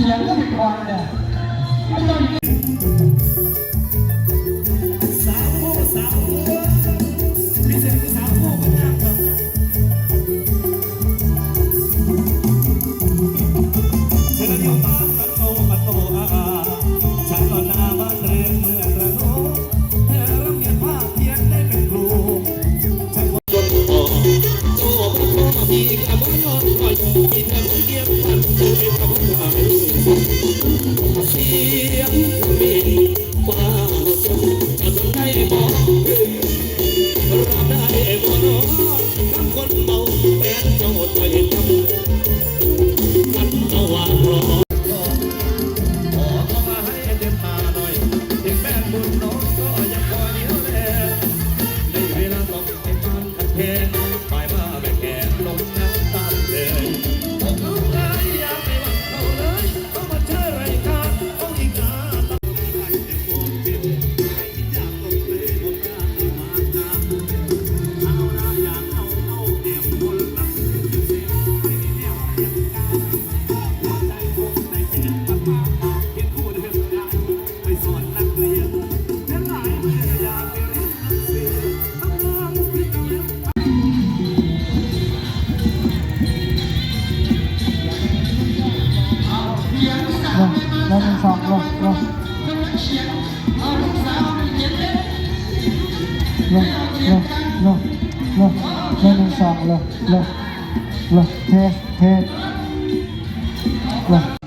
เสียงก็เป็นคนเนี่ยมันต้องสาวโคสาวโคพิเศษคือสาวโคมากครับเธออยู่บ้านมันโตมันโตอาฉันก็หน้าบ้านเรือนเมืองระโนเธอรับเงินภาพเพียงได้เป็นครูฉันก็จนพอโอ้พระพ่อพี่กับว่ายอดคอย Ebono, Juan ลงลงสองลงลงลงลงลงลงลงหนึ่งสองลงลงลงเทเทลง